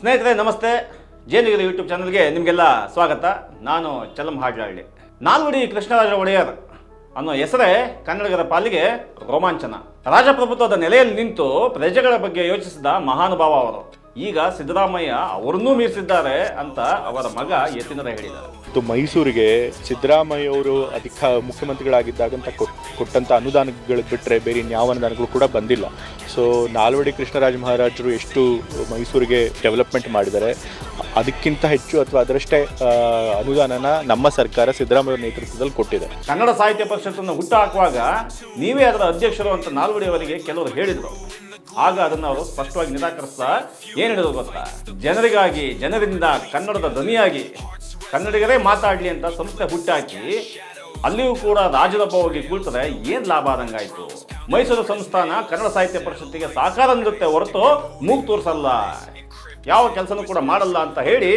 ಸ್ನೇಹಿತರೆ, ನಮಸ್ತೆ. ಜೇನುಗಿರಿ ಯೂಟ್ಯೂಬ್ ಚಾನಲ್ಗೆ ನಿಮಗೆಲ್ಲ ಸ್ವಾಗತ. ನಾನು ಚಲಂ ಹಾಡ್ಲಹಳ್ಳಿ ನಾಲ್ವಡಿ ಕೃಷ್ಣರಾಜ ಒಡೆಯರ್ ಅನ್ನೋ ಹೆಸರೇ ಕನ್ನಡಿಗರ ಪಾಲಿಗೆ ರೋಮಾಂಚನ. ರಾಜಪ್ರಭುತ್ವದ ನೆಲೆಯಲ್ಲಿ ನಿಂತು ಪ್ರಜೆಗಳ ಬಗ್ಗೆ ಯೋಚಿಸಿದ ಮಹಾನುಭಾವ ಅವರು. ಈಗ ಸಿದ್ದರಾಮಯ್ಯ ಅವರನ್ನೂ ಮೀರಿಸಿದ್ದಾರೆ ಅಂತ ಅವರ ಮಗ ಯತೀಂದ್ರ ಹೇಳಿದ್ದಾರೆ. ಮತ್ತು ಮೈಸೂರಿಗೆ ಸಿದ್ದರಾಮಯ್ಯ ಅವರು ಅಧಿಕ ಮುಖ್ಯಮಂತ್ರಿಗಳಾಗಿದ್ದಾಗಂತ ಕೊಟ್ ಕೊಟ್ಟಂಥ ಅನುದಾನಗಳು ಬಿಟ್ಟರೆ ಬೇರೆ ಇನ್ಯಾವ ಅನುದಾನಗಳು ಕೂಡ ಬಂದಿಲ್ಲ. ಸೊ ನಾಲ್ವಡಿ ಕೃಷ್ಣರಾಜ ಮಹಾರಾಜರು ಎಷ್ಟು ಮೈಸೂರಿಗೆ ಡೆವಲಪ್ಮೆಂಟ್ ಮಾಡಿದ್ದಾರೆ ಅದಕ್ಕಿಂತ ಹೆಚ್ಚು ಅಥವಾ ಅದರಷ್ಟೇ ಅನುದಾನನ ನಮ್ಮ ಸರ್ಕಾರ ಸಿದ್ದರಾಮಯ್ಯ ನೇತೃತ್ವದಲ್ಲಿ ಕೊಟ್ಟಿದೆ. ಕನ್ನಡ ಸಾಹಿತ್ಯ ಪರಿಷತ್ತನ್ನು ಹುಟ್ಟು ಹಾಕುವಾಗ ನೀವೇ ಅದರ ಅಧ್ಯಕ್ಷರು ಅಂತ ನಾಲ್ವಡಿ ಅವರಿಗೆ ಕೆಲವರು ಹೇಳಿದರು. ಆಗ ಅದನ್ನು ಅವರು ಸ್ಪಷ್ಟವಾಗಿ ನಿರಾಕರಿಸ್ತಾ ಏನು ಹೇಳಿದ್ರು ಗೊತ್ತಾ? ಜನರಿಗಾಗಿ, ಜನರಿಂದ ಕನ್ನಡದ ಧ್ವನಿಯಾಗಿ, ಕನ್ನಡಿಗರೇ ಮಾತಾಡಲಿ ಅಂತ ಸಂಸ್ಥೆ ಹುಟ್ಟಾಕಿ, ಅಲ್ಲಿಯೂ ಕೂಡ ರಾಜರೊಬ್ಬ ಹೋಗಿ ಕೂಳ್ತಾರೆ ಏನು ಲಾಭ ಆದಂಗಾಯಿತು ಮೈಸೂರು ಸಂಸ್ಥಾನ ಕನ್ನಡ ಸಾಹಿತ್ಯ ಪರಿಷತ್ತಿಗೆ ಸಾಕಾರ ನೀಡುತ್ತೆ ಹೊರತು ಮೂಗ್ ತೋರಿಸಲ್ಲ. ಯಾವ ಕೆಲಸನೂ ಕೂಡ ಮಾಡಲ್ಲ ಅಂತ ಹೇಳಿ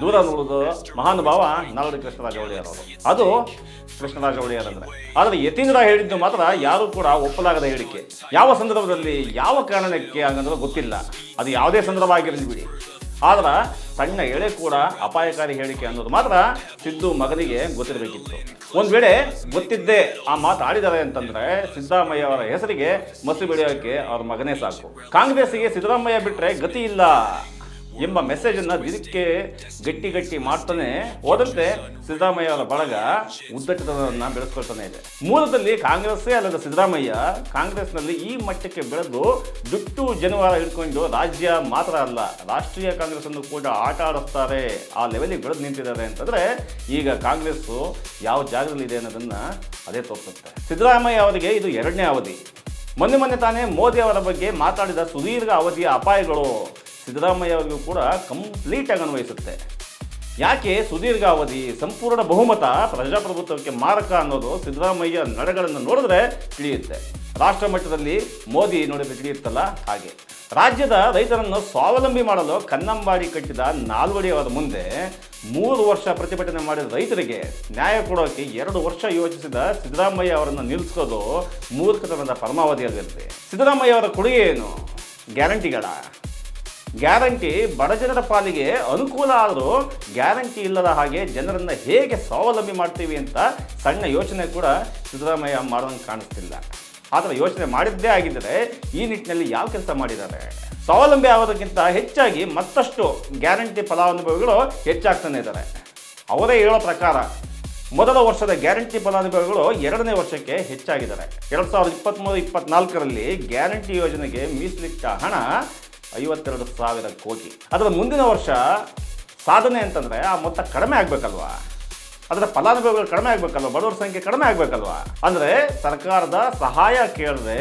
ದೂರ ನೋಡುವುದು ಮಹಾನುಭಾವ ನಾಲ್ವಡಿ ಕೃಷ್ಣರಾಜ ಒಡೆಯರ್ ಅವರು ಅದು ಕೃಷ್ಣರಾಜ ಒಡೆಯರ್ ಅಂದ್ರೆ ಆದರೆ ಯತೀಂದ್ರ ಹೇಳಿದ್ದು ಮಾತ್ರ ಯಾರೂ ಕೂಡ ಒಪ್ಪಲಾಗದ ಹೇಳಿಕೆ. ಯಾವ ಸಂದರ್ಭದಲ್ಲಿ ಯಾವ ಕಾರಣಕ್ಕೆ ಹಂಗಂದ್ರೆ ಗೊತ್ತಿಲ್ಲ. ಅದು ಯಾವುದೇ ಸಂದರ್ಭ ಆಗಿರಲಿ ಬಿಡಿ. ಆದ್ರೆ ಸಣ್ಣ ಎಳೆ ಕೂಡ ಅಪಾಯಕಾರಿ ಹೇಳಿಕೆ ಅನ್ನೋದು ಮಾತ್ರ ಸಿದ್ದು ಮಗನಿಗೆ ಗೊತ್ತಿರಬೇಕಿತ್ತು. ಒಂದು ವೇಳೆ ಗೊತ್ತಿದ್ದೇ ಆ ಮಾತು ಆಡಿದ್ದಾರೆ ಅಂತಂದ್ರೆ ಸಿದ್ದರಾಮಯ್ಯ ಅವರ ಹೆಸರಿಗೆ ಮಸಿ ಬೆಳೆಯೋಕೆ ಅವ್ರ ಮಗನೇ ಸಾಕು. ಕಾಂಗ್ರೆಸ್ಸಿಗೆ ಸಿದ್ದರಾಮಯ್ಯ ಬಿಟ್ಟರೆ ಗತಿ ಇಲ್ಲ. ಎಂಬ ಮೆಸೇಜನ್ನು ದಿನಕ್ಕೆ ಗಟ್ಟಿ ಗಟ್ಟಿ ಮಾಡ್ತಾನೆ ಹೋದಂತೆ ಸಿದ್ದರಾಮಯ್ಯ ಅವರ ಬಳಗ ಉದ್ದಟತನ ಬೆಳೆಸ್ಕೊಳ್ತಾನೆ ಇದೆ. ಮೂಲದಲ್ಲಿ ಕಾಂಗ್ರೆಸ್ಸೇ ಅಲ್ಲದ ಸಿದ್ದರಾಮಯ್ಯ ಕಾಂಗ್ರೆಸ್ನಲ್ಲಿ ಈ ಮಟ್ಟಕ್ಕೆ ಬೆಳೆದು ದುಟ್ಟು ಜನವಾರ ಹಿಡ್ಕೊಂಡು ರಾಜ್ಯ ಮಾತ್ರ ಅಲ್ಲ, ರಾಷ್ಟ್ರೀಯ ಕಾಂಗ್ರೆಸ್ ಅನ್ನು ಕೂಡ ಆಟ ಆಡಿಸ್ತಾರೆ, ಆ ಲೆವೆಲಿಗೆ ಬೆಳೆದು ನಿಂತಿದ್ದಾರೆ ಅಂತಂದ್ರೆ ಈಗ ಕಾಂಗ್ರೆಸ್ಸು ಯಾವ ಜಾಗದಲ್ಲಿದೆ ಅನ್ನೋದನ್ನ ಅದೇ ತೋರಿಸುತ್ತೆ. ಸಿದ್ದರಾಮಯ್ಯ ಅವರಿಗೆ ಇದು ಎರಡನೇ ಅವಧಿ. ಮೊನ್ನೆ ಮೊನ್ನೆ ತಾನೇ ಮೋದಿ ಅವರ ಬಗ್ಗೆ ಮಾತಾಡಿದ ಸುದೀರ್ಘ ಅವಧಿಯ ಅಪಾಯಗಳು. ಸಿದ್ದರಾಮಯ್ಯ ಅವರಿಗೂ ಕೂಡ ಕಂಪ್ಲೀಟಾಗಿ ಅನ್ವಯಿಸುತ್ತೆ. ಯಾಕೆ ಸುದೀರ್ಘ ಅವಧಿ ಸಂಪೂರ್ಣ ಬಹುಮತ ಪ್ರಜಾಪ್ರಭುತ್ವಕ್ಕೆ ಮಾರಕ ಅನ್ನೋದು ಸಿದ್ದರಾಮಯ್ಯ ನಡೆಗಳನ್ನು ನೋಡಿದ್ರೆ ತಿಳಿಯುತ್ತೆ. ರಾಷ್ಟ್ರ ಮಟ್ಟದಲ್ಲಿ ಮೋದಿ ನೋಡಿದ್ರೆ ತಿಳಿಯುತ್ತಲ್ಲ ಹಾಗೆ. ರಾಜ್ಯದ ರೈತರನ್ನು ಸ್ವಾವಲಂಬಿ ಮಾಡಲು ಕನ್ನಂಬಾಡಿ ಕಟ್ಟಿದ ನಾಲ್ವಡಿ ಅವರ ಮುಂದೆ ಮೂರು ವರ್ಷ ಪ್ರತಿಭಟನೆ ಮಾಡಿದ ರೈತರಿಗೆ ನ್ಯಾಯ ಕೊಡೋಕೆ ಎರಡು ವರ್ಷ ಯೋಚಿಸಿದ ಸಿದ್ದರಾಮಯ್ಯ ಅವರನ್ನು ನಿಲ್ಲಿಸೋದು ಮೂರ್ಖತನದ ಪರಮಾವಧಿಯಾಗಿರುತ್ತೆ ಸಿದ್ದರಾಮಯ್ಯ ಅವರ ಕೊಡುಗೆ ಏನು? ಗ್ಯಾರಂಟಿಗಳ? ಗ್ಯಾರಂಟಿ ಬಡ ಜನರ ಪಾಲಿಗೆ ಅನುಕೂಲ ಆದರೂ ಗ್ಯಾರಂಟಿ ಇಲ್ಲದ ಹಾಗೆ ಜನರನ್ನು ಹೇಗೆ ಸ್ವಾವಲಂಬಿ ಮಾಡ್ತೀವಿ ಅಂತ ಸಣ್ಣ ಯೋಚನೆ ಕೂಡ ಸಿದ್ದರಾಮಯ್ಯ ಮಾಡೋದಂಗೆ ಕಾಣಿಸ್ತಿಲ್ಲ. ಆದರೆ ಯೋಚನೆ ಮಾಡಿದ್ದೇ ಆಗಿದ್ದರೆ ಈ ನಿಟ್ಟಿನಲ್ಲಿ ಯಾವ ಕೆಲಸ ಮಾಡಿದ್ದಾರೆ? ಸ್ವಾವಲಂಬಿ ಆಗೋದಕ್ಕಿಂತ ಹೆಚ್ಚಾಗಿ ಮತ್ತಷ್ಟು ಗ್ಯಾರಂಟಿ ಫಲಾನುಭವಿಗಳು ಹೆಚ್ಚಾಗ್ತಾನೆ ಇದ್ದಾರೆ. ಅವರೇ ಹೇಳೋ ಪ್ರಕಾರ ಮೊದಲ ವರ್ಷದ ಗ್ಯಾರಂಟಿ ಫಲಾನುಭವಿಗಳು ಎರಡನೇ ವರ್ಷಕ್ಕೆ ಹೆಚ್ಚಾಗಿದ್ದಾರೆ. ಎರಡು ಸಾವಿರದ ಇಪ್ಪತ್ತ್ಮೂರು ಇಪ್ಪತ್ನಾಲ್ಕರಲ್ಲಿ ಗ್ಯಾರಂಟಿ ಯೋಜನೆಗೆ ಮೀಸಲಿಟ್ಟ ಹಣ ಐವತ್ತೆರಡು ಸಾವಿರ ಕೋಟಿ. ಅದರ ಮುಂದಿನ ವರ್ಷ ಸಾಧನೆ ಅಂತಂದರೆ ಆ ಮೊತ್ತ ಕಡಿಮೆ ಆಗಬೇಕಲ್ವಾ? ಅದರ ಫಲಾನುಭವಿಗಳು ಕಡಿಮೆ ಆಗಬೇಕಲ್ವ? ಬಡವರ ಸಂಖ್ಯೆ ಕಡಿಮೆ ಆಗಬೇಕಲ್ವ? ಅಂದರೆ ಸರ್ಕಾರದ ಸಹಾಯ ಕೇಳದೆ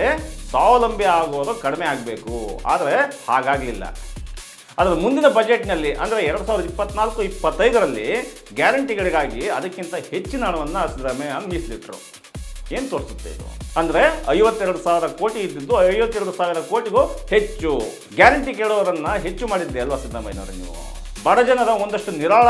ಸ್ವಾವಲಂಬಿ ಆಗೋದು ಕಡಿಮೆ ಆಗಬೇಕು. ಆದರೆ ಹಾಗಾಗಲಿಲ್ಲ. ಅದರ ಮುಂದಿನ ಬಜೆಟ್ನಲ್ಲಿ ಅಂದರೆ ಎರಡು ಸಾವಿರದ ಇಪ್ಪತ್ನಾಲ್ಕು, ಇಪ್ಪತ್ತೈದರಲ್ಲಿ ಗ್ಯಾರಂಟಿಗಳಿಗಾಗಿ ಅದಕ್ಕಿಂತ ಹೆಚ್ಚಿನ ಹಣವನ್ನು ಸಿದ್ದರಾಮಯ್ಯ ಮೀಸಲಿಟ್ಟರು. ಏನು ತೋರಿಸುತ್ತೆ ಇದು? ಅಂದರೆ ಐವತ್ತೆರಡು ಸಾವಿರ ಕೋಟಿ ಇದ್ದಿದ್ದು ಐವತ್ತೆರಡು ಸಾವಿರ ಕೋಟಿಗೂ ಹೆಚ್ಚು ಗ್ಯಾರಂಟಿ ಕೇಳೋರನ್ನ ಹೆಚ್ಚು ಮಾಡಿದ್ದೆ ಅಲ್ವಾ ಸಿದ್ದರಾಮಯ್ಯನವರು ನೀವು? ಬಡ ಜನರ ಒಂದಷ್ಟು ನಿರಾಳ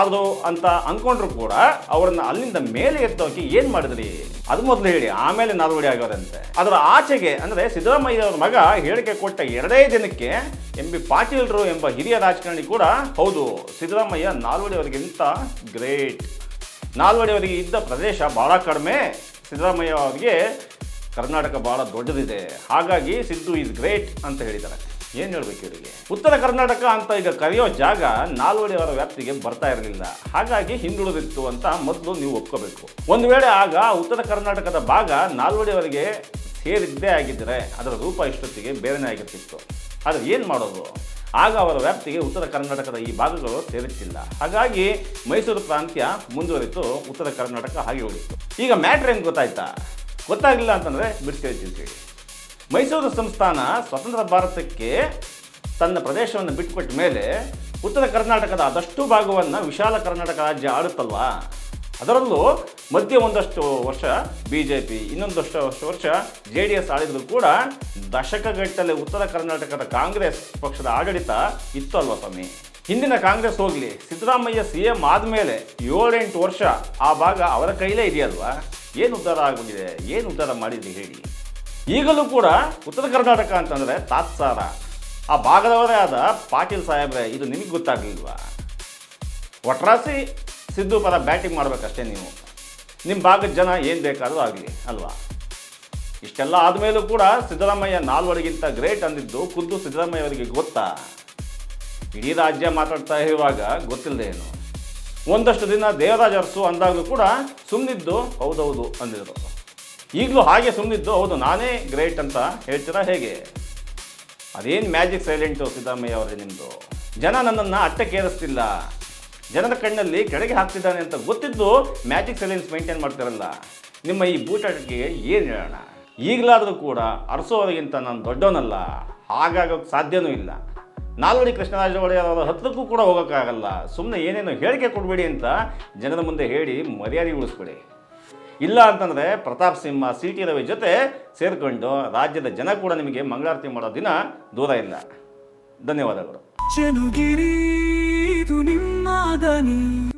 ಆದ್ರು ಅಂತ ಅನ್ಕೊಂಡ್ರು ಕೂಡ ಅವರನ್ನ ಅಲ್ಲಿಂದ ಮೇಲೆ ಎತ್ತೋಕೆ ಏನು ಮಾಡಿದ್ರಿ? ಅದು ಮೊದಲು ಹೇಳಿ, ಆಮೇಲೆ ನಾಲ್ವಡಿ ಆಗೋರಂತೆ. ಅದರ ಆಚೆಗೆ, ಅಂದರೆ ಸಿದ್ದರಾಮಯ್ಯ ಅವರ ಮಗ ಹೇಳಿಕೆ ಕೊಟ್ಟ ಎರಡೇ ದಿನಕ್ಕೆ ಎಂ ಬಿ ಪಾಟೀಲ್ರು ಎಂಬ ಹಿರಿಯ ರಾಜಕಾರಣಿ ಕೂಡ, ಹೌದು, ಸಿದ್ದರಾಮಯ್ಯ ನಾಲ್ವಡಿ ಅವರಿಗಿಂತ ಗ್ರೇಟ್. ನಾಲ್ವಡಿ ಅವರಿಗೆ ಇದ್ದ ಪ್ರದೇಶ ಭಾಳ ಕಡಿಮೆ. ಸಿದ್ದರಾಮಯ್ಯ ಅವರಿಗೆ ಕರ್ನಾಟಕ ಭಾಳ ದೊಡ್ಡದಿದೆ. ಹಾಗಾಗಿ ಸಿದ್ದು ಈಸ್ ಗ್ರೇಟ್ ಅಂತ ಹೇಳಿದ್ದಾರೆ. ಏನು ಹೇಳಬೇಕು ಇವರಿಗೆ? ಉತ್ತರ ಕರ್ನಾಟಕ ಅಂತ ಈಗ ಕರೆಯೋ ಜಾಗ ನಾಲ್ವಡಿ ಅವರ ವ್ಯಾಪ್ತಿಗೆ ಬರ್ತಾ ಇರಲಿಲ್ಲ. ಹಾಗಾಗಿ ಹಿಂದುಳಿದಿತ್ತು ಅಂತ ಮೊದಲು ನೀವು ಒಪ್ಕೋಬೇಕು. ಒಂದು ವೇಳೆ ಆಗ ಉತ್ತರ ಕರ್ನಾಟಕದ ಭಾಗ ನಾಲ್ವಡಿ ಅವರಿಗೆ ಸೇರಿದ್ದೇ ಆಗಿದ್ದರೆ ಅದರ ರೂಪ ಇಷ್ಟೊತ್ತಿಗೆ ಬೇರೆನೇ ಆಗಿರ್ತಿತ್ತು. ಆದರೆ ಏನು ಮಾಡೋದು? ಆಗ ಅವರ ವ್ಯಾಪ್ತಿಗೆ ಉತ್ತರ ಕರ್ನಾಟಕದ ಈ ಭಾಗಗಳು ಸೇರುತ್ತಿಲ್ಲ. ಹಾಗಾಗಿ ಮೈಸೂರು ಪ್ರಾಂತ್ಯ ಮುಂದುವರಿತು, ಉತ್ತರ ಕರ್ನಾಟಕ ಹಾಗೆ ಹೋಗಿತ್ತು. ಈಗ ಮ್ಯಾಟ್ರ್ ಏನು ಗೊತ್ತಾಯ್ತಾ? ಗೊತ್ತಾಗಲಿಲ್ಲ ಅಂತಂದರೆ ಬಿಡಿಸ್ಕೊಳ್ತೀವಿ ಕೇಳಿ ಮೈಸೂರು ಸಂಸ್ಥಾನ ಸ್ವತಂತ್ರ ಭಾರತಕ್ಕೆ ತನ್ನ ಪ್ರದೇಶವನ್ನು ಬಿಟ್ಟುಕೊಟ್ಟ ಮೇಲೆ ಉತ್ತರ ಕರ್ನಾಟಕದ ಆದಷ್ಟು ಭಾಗವನ್ನು ವಿಶಾಲ ಕರ್ನಾಟಕ ರಾಜ್ಯ ಆಡುತ್ತಲ್ವಾ? ಅದರಲ್ಲೂ ಮಧ್ಯೆ ಒಂದಷ್ಟು ವರ್ಷ ಬಿ ಜೆ ಪಿ ಇನ್ನೊಂದಷ್ಟು ವರ್ಷ ಜೆ ಡಿ ಎಸ್ ಆಳಿದ್ರು ಕೂಡ ದಶಕಗಟ್ಟಲೆ ಉತ್ತರ ಕರ್ನಾಟಕದ ಕಾಂಗ್ರೆಸ್ ಪಕ್ಷದ ಆಡಳಿತ ಇತ್ತು ಅಲ್ವಾ ಸ್ವಾಮಿ? ಹಿಂದಿನ ಕಾಂಗ್ರೆಸ್ ಹೋಗಲಿ, ಸಿದ್ದರಾಮಯ್ಯ ಸಿ ಎಂ ಆದಮೇಲೆ ಏಳೆಂಟು ವರ್ಷ ಆ ಭಾಗ ಅವರ ಕೈಲೇ ಇದೆಯಲ್ವಾ? ಏನು ಉದ್ಧಾರ ಆಗೋಗಿದೆ? ಏನು ಉದ್ಧಾರ ಮಾಡಿದ್ರಿ ಹೇಳಿ? ಈಗಲೂ ಕೂಡ ಉತ್ತರ ಕರ್ನಾಟಕ ಅಂತಂದರೆ ತಾತ್ಸಾರ. ಆ ಭಾಗದವರೇ ಆದ ಪಾಟೀಲ್ ಸಾಹೇಬ್ರೆ, ಇದು ನಿಮಗೆ ಗೊತ್ತಾಗಲಿಲ್ವಾ? ಒಟ್ರಾಸಿ ಸಿದ್ದು ಪರ ಬ್ಯಾಟಿಂಗ್ ಮಾಡಬೇಕಷ್ಟೇ ನೀವು. ನಿಮ್ಮ ಭಾಗದ ಜನ ಏನು ಬೇಕಾದರೂ ಆಗಲಿ, ಅಲ್ವಾ? ಇಷ್ಟೆಲ್ಲ ಆದಮೇಲೂ ಕೂಡ ಸಿದ್ದರಾಮಯ್ಯ ನಾಲ್ವರಿಗಿಂತ ಗ್ರೇಟ್ ಅಂದಿದ್ದು ಖುದ್ದು ಸಿದ್ದರಾಮಯ್ಯ ಅವರಿಗೆ ಗೊತ್ತಾ? ಇಡೀ ರಾಜ್ಯ ಮಾತಾಡ್ತಾ ಇರುವಾಗ ಗೊತ್ತಿಲ್ಲದೆ ಏನು? ಒಂದಷ್ಟು ದಿನ ದೇವರಾಜ್ ಅರಸು ಅಂದಾಗಲೂ ಕೂಡ ಸುಮ್ಮನಿದ್ದು ಹೌದೌದು ಅಂದಿದ್ರು. ಈಗಲೂ ಹಾಗೆ ಸುಮ್ಮನಿದ್ದು ಹೌದು, ನಾನೇ ಗ್ರೇಟ್ ಅಂತ ಹೇಳ್ತೀರಾ ಹೇಗೆ? ಅದೇನು ಮ್ಯಾಜಿಕ್ ಸೈಲೆಂಟು ಸಿದ್ದರಾಮಯ್ಯ ಅವರೇ ನಿಮ್ಮದು ಜನ ನನ್ನನ್ನು ಅಟ್ಟಕ್ಕೇರಿಸ್ತಿಲ್ಲ. ಜನರ ಕಣ್ಣಲ್ಲಿ ಕೆಳಗೆ ಹಾಕ್ತಿದ್ದಾನೆ ಅಂತ ಗೊತ್ತಿದ್ದು ಮ್ಯಾಜಿಕ್ ಸೈಲೆನ್ಸ್ ಮೇಂಟೈನ್ ಮಾಡ್ತಾರಲ್ಲ. ನಿಮ್ಮ ಈ ಬೂಟಾಟಕ್ಕೆ ಏನು ಹೇಳೋಣ? ಈಗಲಾದರೂ ಕೂಡ ಅರಸೋವರಿಗಿಂತ ನಾನು ದೊಡ್ಡವನಲ್ಲ. ಹಾಗಾಗೋಕ್ಕೆ ಸಾಧ್ಯನೂ ಇಲ್ಲ. ನಾಲ್ವಡಿ ಕೃಷ್ಣರಾಜ ಒಡೆಯರ ಹತ್ತಿರಕ್ಕೂ ಕೂಡ ಹೋಗೋಕ್ಕಾಗಲ್ಲ. ಸುಮ್ಮನೆ ಏನೇನೋ ಹೇಳಿಕೆ ಕೊಡಬೇಡಿ ಅಂತ ಜನರ ಮುಂದೆ ಹೇಳಿ ಮರ್ಯಾದೆ ಉಳಿಸ್ಬೇಡಿ. ಇಲ್ಲ ಅಂತಂದರೆ ಪ್ರತಾಪ್ ಸಿಂಹ, ಸಿ ಟಿ ರವಿ ಜೊತೆ ಸೇರಿಕೊಂಡು ರಾಜ್ಯದ ಜನ ಕೂಡ ನಿಮಗೆ ಮಂಗಳಾರತಿ ಮಾಡೋ ದಿನ ದೂರ ಇಲ್ಲ. ಧನ್ಯವಾದಗಳು. ಇದು ನಿಮ್ಮ ದನಿ.